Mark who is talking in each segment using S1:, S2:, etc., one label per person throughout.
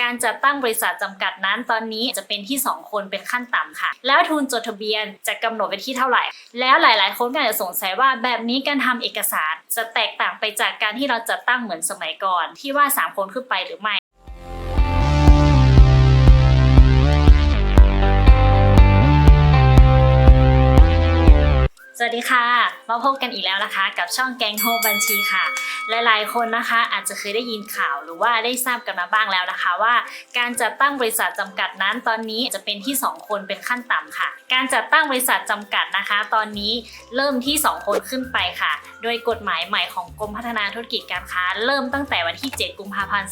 S1: การจัดตั้งบริษัทจำกัดนั้นตอนนี้จะเป็นที่ 2 คนเป็นขั้นต่ำค่ะ แล้วทุนจดทะเบียนจะกำหนดไว้ที่เท่าไหร่ แล้วหลาย ๆ คนก็อาจจะสงสัยว่าแบบนี้การทำเอกสารจะแตกต่างไปจากการที่เราจัดตั้งเหมือนสมัยก่อน ที่ว่า 3 คนขึ้นไปหรือไม่ สวัสดีค่ะ มาพบกันอีกแล้วนะคะ กับช่องแกงโฮบัญชีค่ะ หลายๆ คนนะคะอาจจะเคยได้ยินข่าวหรือว่าได้ทราบกันมาบ้างแล้วนะคะ ว่าการจัดตั้งบริษัทจำกัดนั้นตอนนี้จะเป็นที่ 2 คนเป็นขั้นต่ำค่ะ การจัดตั้งบริษัทจำกัดนะคะ ตอนนี้เริ่มที่ 2 คนขึ้นไปค่ะ โดยกฎหมายใหม่ของกรมพัฒนาธุรกิจการค้า เริ่มตั้งแต่วันที่ 7 กุมภาพันธ์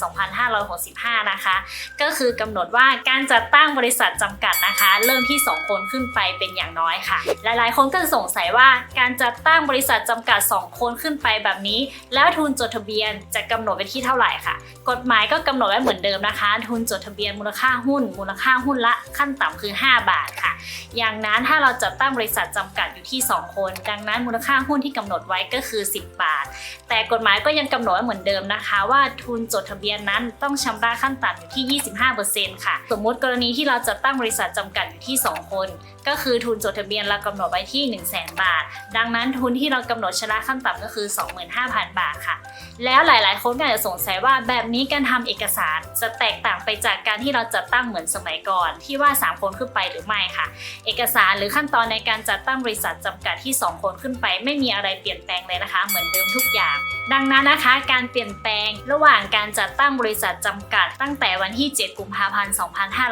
S1: 2565 นะคะ ก็คือกำหนดว่าการจัดตั้งบริษัทจำกัดนะคะ เริ่มที่ 2 คนขึ้นไปเป็นอย่างน้อยค่ะ หลายๆ คนก็จะสงสัยว่าการจัดตั้งบริษัทจำกัด 2 คนขึ้นไปแบบนี้ แล้วทุนจดทะเบียนจะกำหนดไว้ที่เท่าไหร่ค่ะ กฎหมายก็กำหนดไว้เหมือนเดิมนะคะ ทุนจดทะเบียนมูลค่าหุ้น มูลค่าหุ้นละขั้นต่ำคือ 5 บาทค่ะ อย่างนั้นถ้าเราจัดตั้งบริษัทจำกัดอยู่ที่ 2 คน ดังนั้นมูลค่าหุ้นที่กำหนดไว้ก็คือ 10 บาท แต่กฎหมายก็ยังกำหนดไว้เหมือนเดิมนะคะ ว่าทุนจดทะเบียนนั้นต้องชำระขั้นต่ำอยู่ที่ 25%ค่ะ สมมติกรณีที่เราจะตั้งบริษัทจำกัดอยู่ที่ 2 คน ก็คือทุนจดทะเบียนเรากำหนดไว้ที่ 1 0 0 0 0บาทดังนั้นทุนที่เรากำหนดชำระขั้นต่ำก็คือ 25,000 บาทค่ะ แล้วหลาย ๆ คนก็อาจจะสงสัยว่าแบบนี้การทำเอกสารจะแตกต่างไปจากการที่เราจัดตั้งเหมือนสมัยก่อน ที่ว่า 3 คนขึ้นไปหรือไม่ค่ะ เอกสารหรือขั้นตอนในการจัดตั้งบริษัทจำกัดที่ 2 คนขึ้นไป ไม่มีอะไรเปลี่ยนแปลงเลยนะคะ เหมือนเดิมทุกอย่าง ดังนั้นนะคะ การเปลี่ยนแปลงระหว่างการจัดตั้งบริษัทจำกัด ตั้งแต่วันที่ 7 กุมภาพันธ์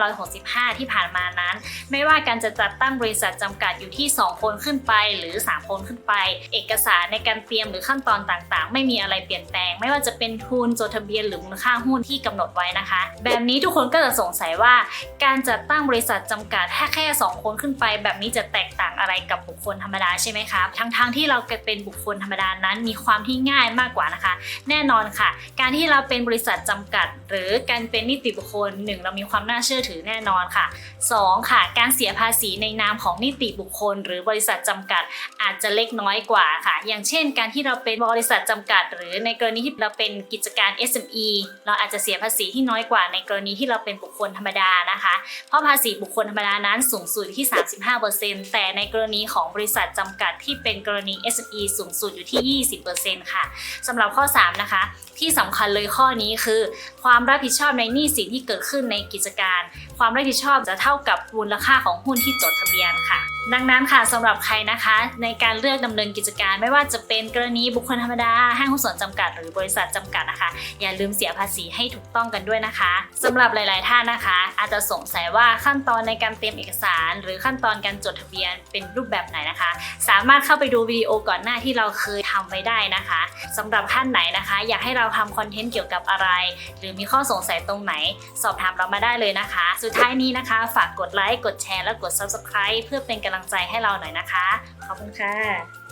S1: 2565 ที่ผ่านมานั้น ไม่ว่าการจะจัดตั้งบริษัทจำกัดอยู่ที่ 2 คนขึ้นไปหรือ3 คนขึ้นไป เอกสารในการเตรียมหรือขั้นตอนต่างๆ ไม่มีอะไรเปลี่ยนแปลง ไม่ว่าจะเป็นทุนจดทะเบียนหรือมูลค่าหุ้นที่กำหนดไว้นะคะ แบบนี้ทุกคนก็จะสงสัยว่า การจัดตั้งบริษัทจำกัดแค่แค่ 2 คนขึ้นไป แบบนี้จะแตกต่างอะไรกับบุคคลธรรมดาใช่ไหมคะทั้งๆทที่เราเป็นบุคคลธรรมดานั้นมีความที่ง่ายมากกว่านะคะ แน่นอนค่ะ การที่เราเป็นบริษัทจำกัด หรือการเป็นนิติบุคคลหนึ่งเรามีความน่าเชื่อถือแน่นอนค่ะ 2. ค่ะ การเสียภาษีในนามของนิติบุคคล หรือบริษัทจำกัดอาจจะเล็กน้อยกว่าค่ะ อย่างเช่น การที่เราเป็นบริษัทจำกัด หรือในกรณีที่เราเป็นกิจการ SME เราอาจจะเสียภาษีที่น้อยกว่าในกรณีที่เราเป็นบุคคลธรรมดานะคะ เพราะภาษีบุคคลธรรมดานั้นสูงสุดที่ 35%แต่ในกรณีของบริษัทจำกัดที่เป็นกรณี SME สูงสุดอยู่ที่ 20%ค่ะสำหรับข้อ 3 นะคะ ที่สำคัญเลยข้อนี้คือ ความรับผิดชอบในหนี้สินที่เกิดขึ้นในกิจการ ความรับผิดชอบจะเท่ากับมูลค่าของหุ้นที่จดทะเบียนค่ะ ดังนั้นค่ะสำหรับใครนะคะในการเลือกดำเนินกิจการ ไม่ว่าจะเป็นกรณีบุคคลธรรมดา ห้างหุ้นส่วนจำกัด หรือบริษัทจำกัดนะคะ อย่าลืมเสียภาษีให้ถูกต้องกันด้วยนะคะสำหรับหลาย ๆ ท่านนะคะ อาจจะสงสัยว่าขั้นตอนในการเตรียมเอกสาร หรือขั้นตอนการจดทะเบียนเป็นรูปแบบไหนนะคะ สามารถเข้าไปดูวิดีโอก่อนหน้าที่เราเคยทำไว้ได้นะคะสำหรับท่านไหนนะคะ อยากให้เราทำคอนเทนต์เกี่ยวกับอะไร หรือมีข้อสงสัยตรงไหน สอบถามเรามาได้เลยนะคะ สุดท้ายนี้นะคะ ฝากกดไลค์กดแชร์และกด Subscribe เพื่อเป็นกำลังใจให้เราหน่อยนะคะขอบคุณค่ะ